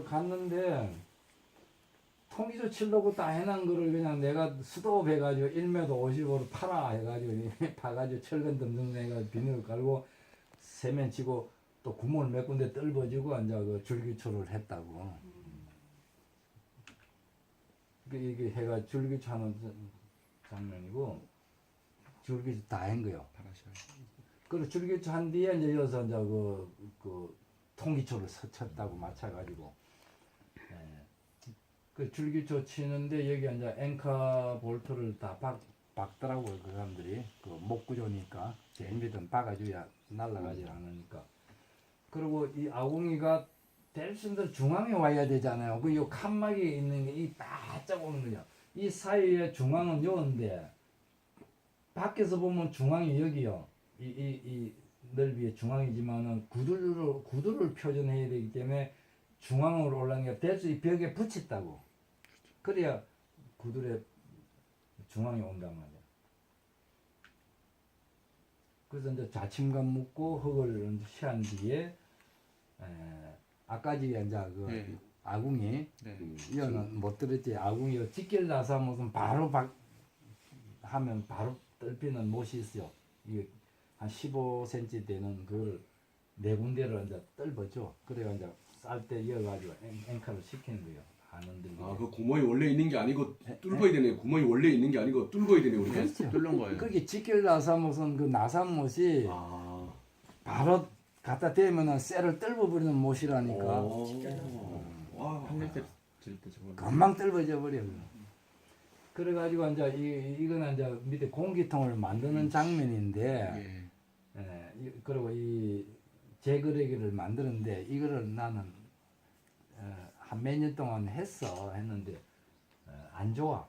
갔는데 통기조 치려고 다 해놓은 거를 그냥 내가 수도 해가지고 1m 50으로 팔아 해가지고 파가지고 철근 듬듬 해가지고 비닐을 깔고 세면 치고 또 구멍을 몇 군데 뚫어지고 이제 그 줄기초를 했다고. 그 이게 해가 줄기초 하는 장면이고 줄기초 다 한 거요. 그리고 줄기초 한 뒤에 이제 여기서 이제 그, 그 통기초를 서쳤다고 맞춰가지고 예. 그 줄기초 치는데 여기 이제 앵커 볼트를 다 박, 박더라고요 그 사람들이. 그 목구조니까. 밑은 박아줘야 날아가지 않으니까. 그리고 이 아궁이가 델슨들 중앙에 와야 되잖아요. 그 요 칸막이 있는 게 이 바짝 오는 거죠. 이 사이에 중앙은 요인데 밖에서 보면 중앙이 여기요. 이, 이, 이 넓이의 중앙이지만은 구두를, 구두를 표현해야 되기 때문에 중앙으로 올라가는 게 대수 이 벽에 붙였다고. 그래야 구두의 중앙에 온단 말이야. 그래서 이제 자침감 묶고 흙을 시한 뒤에 에, 아까 전에 이제 그 네. 아궁이 네. 이거는 못 들었지 아궁이 찌길 나서 무슨 바로 박 하면 바로 뜰피는 못이 있어요. 이게 한 15cm 되는 그걸 네 군데를 이제 뜰버죠. 그래가 이제 쌀 때 이어가지고 앵- 앵커를 시키는 거예요. 안 흔들리게. 아, 그 구멍이 원래 있는 게 아니고 뚫어야 되네. 구멍이 원래 있는 게 아니고 뚫어야 되네, 우리가. 그렇죠. 뚫는 거예요. 그게 나서 무슨 그 나사못이 아. 바로 갖다 대면은 쇠를 뜰어버리는 못이라니까. 오. 와. 한일 때질때 저거. 금방 뜰어져 버려. 그래가지고 이제 이 이거는 이제 밑에 공기통을 만드는 장면인데, 예. 예, 이- 그리고 이 제거래기를 만드는데 이거를 나는 어, 한 몇 년 동안 했어 했는데 어, 안 좋아.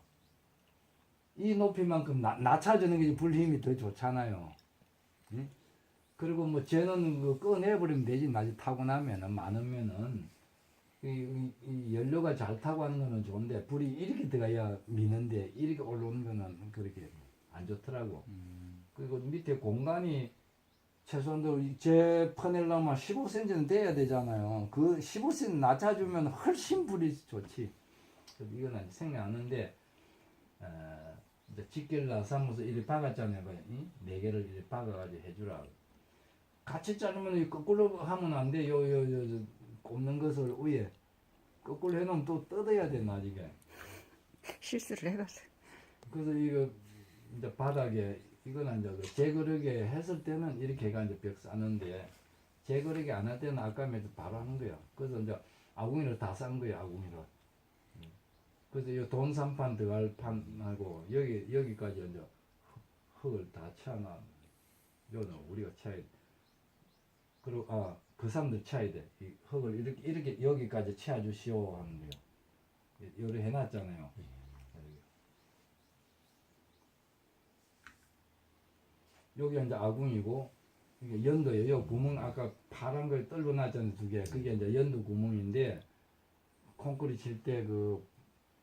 이 높이만큼 나, 낮춰주는 게 불힘이 더 좋잖아요. 예? 그리고 뭐 쟤는 그 꺼내버리면 되지 낮이 타고 나면은 많으면은 이, 이, 이 연료가 잘 타고 하는 거는 좋은데 불이 이렇게 들어가야 미는데 이렇게 올라오는 거는 그렇게 안 좋더라고. 음. 그리고 밑에 공간이 최소한도 제 퍼내려면 15cm는 돼야 되잖아요. 그 15cm 낮춰주면 훨씬 불이 좋지. 이건 아직 생각 안 하는데, 어, 이제 직결나 삼아서 이리 박았잖아요. 이? 네 개를 이리 박아가지고 해주라. 같이 자르면 이 거꾸로 하면 안 돼. 요, 요, 요, 요 꼽는 것을 위에 거꾸로 해놓으면 또 뜯어야 돼, 나중에. 실수를 해가지고. 그래서 이거 이제 바닥에 이거는 이제 그 재거르게 했을 때는 이렇게 해가 이제 벽 싸는데 재거르게 안 할 때는 아까 말도 바로 하는 거야. 그래서 이제 아궁이를 다 싼 거야 아궁이를. 음. 그래서 이 돈산판 들어갈 판하고 여기 여기까지 이제 흙- 흙을 다 채워놔. 요는 우리가 채야 돼. 그리고 아 그 사람들 채야 돼. 이 흙을 이렇게 이렇게 여기까지 채워 주시오 하는 거야. 요리 해놨잖아요. 여기 이제 아궁이고 이게 연도예요. 요 구멍 아까 파란 걸 떨궈놨잖아요 두 개. 그게 이제 연도 구멍인데 콘크리트 칠 때그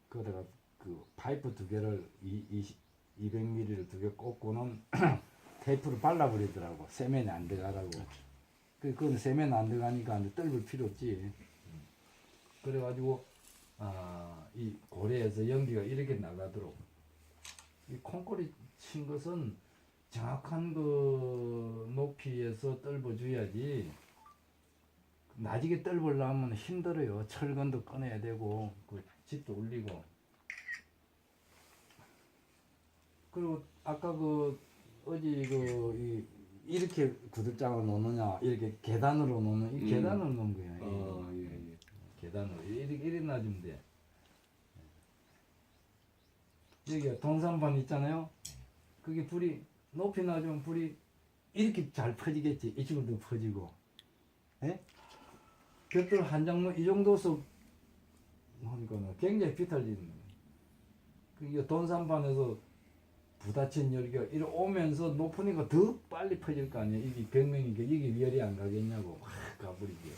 그다가 그 파이프 두 개를 이, 이 200mm를 두 개 꽂고는 테이프를 발라버리더라고. 세면이 안 들어가라고. 그 그건 세면 안 들어가니까 이제 뜰을 필요 없지. 그래가지고 아 이 고래에서 연기가 이렇게 나가도록 이 콘크리트 친 것은 정확한 그 높이에서 뜰어줘야지 나지게 뜰으려면 힘들어요. 철근도 꺼내야 되고 그 집도 올리고. 그리고 아까 그 어디 그 이, 이렇게 구들장을 놓느냐 이렇게 계단으로 놓는 이 음. 계단을 놓은 거야 아, 예, 예. 계단으로 이렇게 이렇게 놔주면 돼. 여기 동산반 있잖아요. 그게 불이 높이 놔주면 불이 이렇게 잘 퍼지겠지. 이쪽으로도 퍼지고. 예? 벽돌 한 장면 이 정도서 하니까는 굉장히 비탈지는 거예요. 그게 돈산반에서 부딪힌 열기가 이리 오면서 높으니까 더 빨리 퍼질 거 아니에요. 이게 벽면이니까 이게 열이 안 가겠냐고 확 가버리게.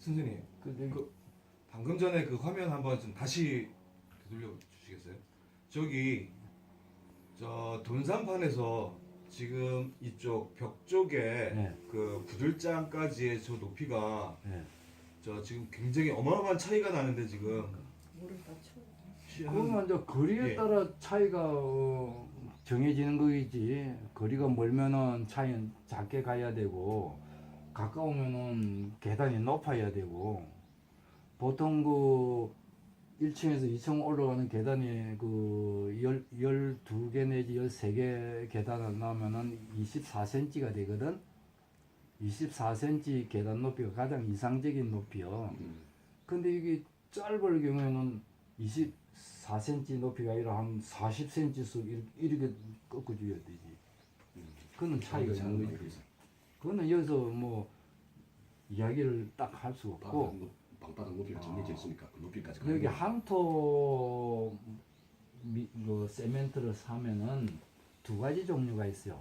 선생님, 그, 그 방금 전에 그 화면 한번 좀 다시 되돌려 주시겠어요? 저기 저 돈산판에서 지금 이쪽 벽 쪽에 네. 그 구들장까지의 저 높이가 예. 저 지금 굉장히 어마어마한 차이가 나는데 지금 시- 한- 그건 이제 거리에 예. 따라 차이가 어, 정해지는 거이지. 거리가 멀면은 차이는 작게 가야 되고 가까우면은 계단이 높아야 되고 보통 그 1층에서 2층 올라가는 계단이 그 열, 12개 내지 13개 계단을 나오면은 24cm가 되거든. 24cm 계단 높이가 가장 이상적인 높이요. 음. 근데 이게 짧을 경우에는 24cm 높이가 아니라 한 40cm 씩 이렇게, 이렇게 꺾어줘야 되지. 그는 차이가 있는 거지. 그거는 여기서 뭐 이야기를 딱 할 수가 없고 방바닥 높- 높이가 정해져 있으니까 그 높이까지 가는 아. 여기 거예요. 항토 미, 그 세멘트를 사면은 두 가지 종류가 있어요.